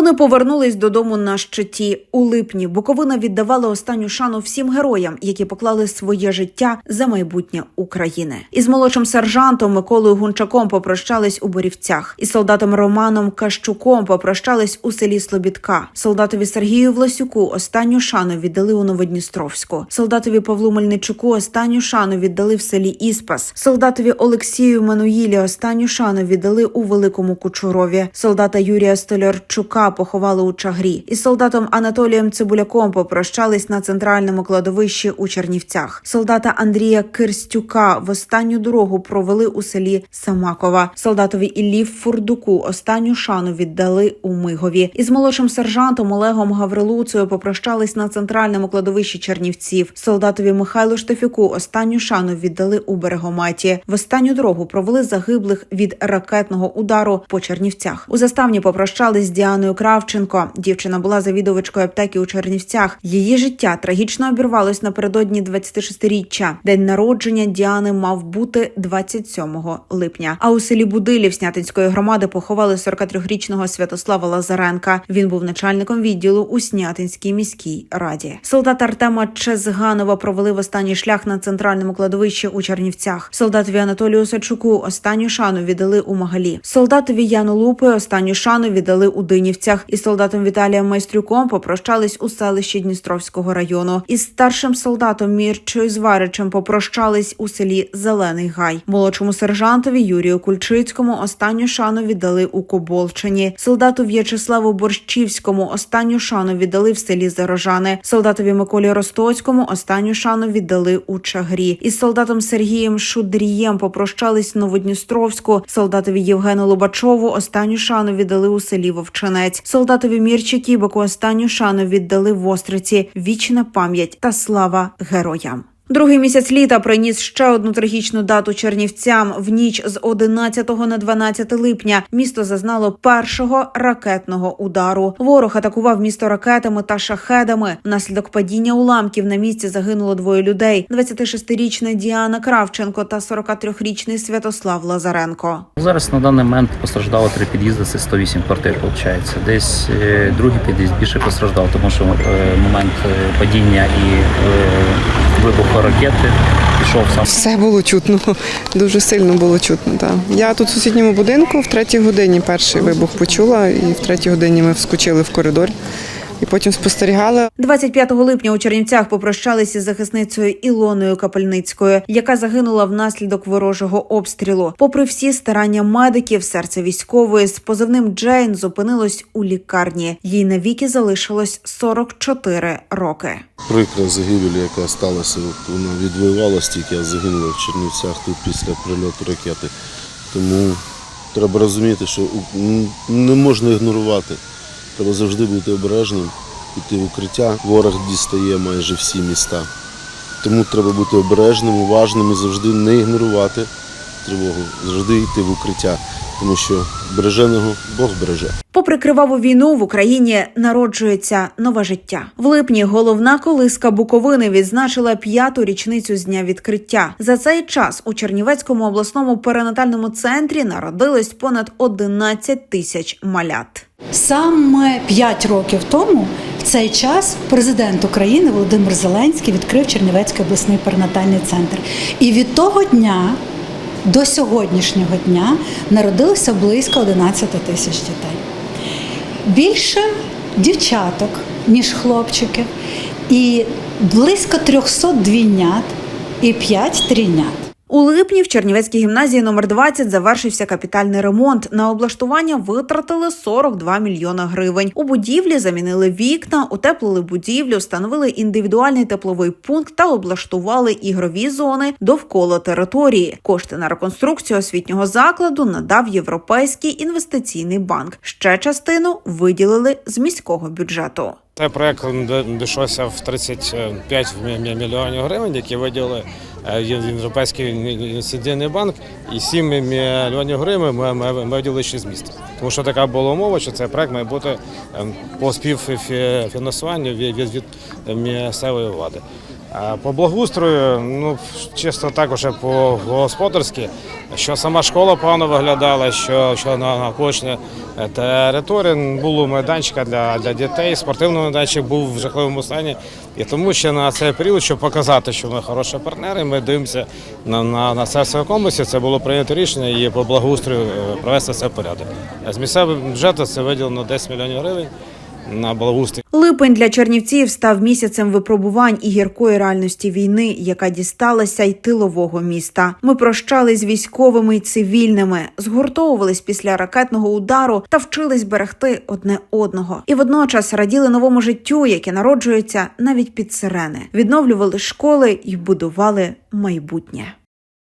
Вони повернулись додому на щиті у липні. Буковина віддавала останню шану всім героям, які поклали своє життя за майбутнє України. Із молодшим сержантом Миколою Гунчаком попрощались у Борівцях. Із солдатом Романом Кащуком попрощались у селі Слобідка. Солдатові Сергію Власюку останню шану віддали у Новодністровську. Солдатові Павлу Мельничуку останню шану віддали в селі Іспас. Солдатові Олексію Мануїлі останню шану віддали у Великому Кучурові. Солдата Юрія Столярчука поховали у Чагрі. Із солдатом Анатолієм Цибуляком попрощались на центральному кладовищі у Чернівцях. Солдата Андрія Кирстюка в останню дорогу провели у селі Самакова. Солдатові Іллі Фурдуку останню шану віддали у Мигові. Із молодшим сержантом Олегом Гаврилуцею попрощались на центральному кладовищі Чернівців. Солдатові Михайлу Штефіку останню шану віддали у Берегоматі. В останню дорогу провели загиблих від ракетного удару по Чернівцях. У заставні попрощались з Діаною Кравченко. Дівчина була завідувачкою аптеки у Чернівцях. Її життя трагічно обірвалось напередодні 26-річчя. День народження Діани мав бути 27 липня. А у селі Будилів Снятинської громади поховали 43-річного Святослава Лазаренка. Він був начальником відділу у Снятинській міській раді. Солдат Артема Чезганова провели в останній шлях на центральному кладовищі у Чернівцях. Солдатові Анатолію Сачуку останню шану віддали у Магалі. Солдатові Яну Лупи останню шану віддали у Динівцях. Із солдатом Віталієм Майстрюком попрощались у селищі Дністровського району. Із старшим солдатом Мірчою Зваричем попрощались у селі Зелений Гай. Молодшому сержантові Юрію Кульчицькому останню шану віддали у Коболчині. Солдату В'ячеславу Борщівському останню шану віддали в селі Зарожани. Солдатові Миколі Ростоцькому останню шану віддали у Чагрі. Із солдатом Сергієм Шудрієм попрощались в Новодністровську. Солдатові Євгену Лобачову останню шану віддали у селі Вовчинець. Солдатові мірчики боку останню шану віддали в Остриці. Вічна пам'ять та слава героям. Другий місяць літа приніс ще одну трагічну дату чернівцям. В ніч з 11 на 12 липня місто зазнало першого ракетного удару. Ворог атакував місто ракетами та шахедами. Внаслідок падіння уламків на місці загинуло двоє людей: 26-річна Діана Кравченко та 43-річний Святослав Лазаренко. Зараз на даний момент постраждало три під'їзди, це 108 квартир, виходить. Десь е, другий під'їзд більше постраждав, тому що е, момент е, падіння і вибуху ракети пішов сам. Все було чутно, дуже сильно було чутно. Так. Я тут в сусідньому будинку в третій годині перший вибух почула, і в третій годині ми вскочили в коридор і потім спостерігали. 25 липня у Чернівцях попрощалися із захисницею Ілоною Капельницькою, яка загинула внаслідок ворожого обстрілу. Попри всі старання медиків, серце військової з позивним Джейн зупинилось у лікарні. Їй навіки залишилось 44 роки. Прикра загибель, яка сталася, вона відвоювала стільки, а загинула в Чернівцях тут після прильоту ракети. Тому треба розуміти, що не можна ігнорувати. Треба завжди бути обережним, піти в укриття. Ворог дістає майже всі міста. Тому треба бути обережним, уважним і завжди не ігнорувати тривогу, завжди йти в укриття, тому що береженого Бог береже. Попри криваву війну в Україні народжується нове життя. В липні головна колиска Буковини відзначила п'яту річницю з дня відкриття. За цей час у Чернівецькому обласному перинатальному центрі народилось понад 11 тисяч малят. Саме 5 років тому, в цей час, президент України Володимир Зеленський відкрив Чернівецький обласний перинатальний центр. І від того дня до сьогоднішнього дня народилося близько 11 тисяч дітей. Більше дівчаток, ніж хлопчиків, і близько 300 двійнят і 5 трійнят. У липні в Чернівецькій гімназії номер 20 завершився капітальний ремонт. На облаштування витратили 42 мільйона гривень. У будівлі замінили вікна, утеплили будівлю, встановили індивідуальний тепловий пункт та облаштували ігрові зони довкола території. Кошти на реконструкцію освітнього закладу надав Європейський інвестиційний банк. Ще частину виділили з міського бюджету. Цей проект дійшовся в 35 мільйонів гривень, які виділили е, Європейський інвестиційний банк, і 7 мільйонів гривень ми, виділили ще з міста. Тому що така була умова, що цей проект має бути ем, по співфінансуванню від місцевої влади. Е, По благоустрою, ну чисто так уже по господарськи, що сама школа погано виглядала, що, що на навколишня територія було майданчика для, для дітей, спортивний майданчик був в жахливому стані. І тому ще на цей період, щоб показати, що ми хороші партнери, ми дивимося на, на, на серцевому комплексі. Це було прийнято рішення і по благоустрою е, провести це в порядок. З місцевого бюджету це виділено 10 мільйонів гривень на благоустрій. Липень для чернівців став місяцем випробувань і гіркої реальності війни, яка дісталася й тилового міста. Ми прощались з військовими й цивільними, згуртовувались після ракетного удару та вчились берегти одне одного. І водночас раділи новому життю, яке народжується навіть під сирени, відновлювали школи й будували майбутнє.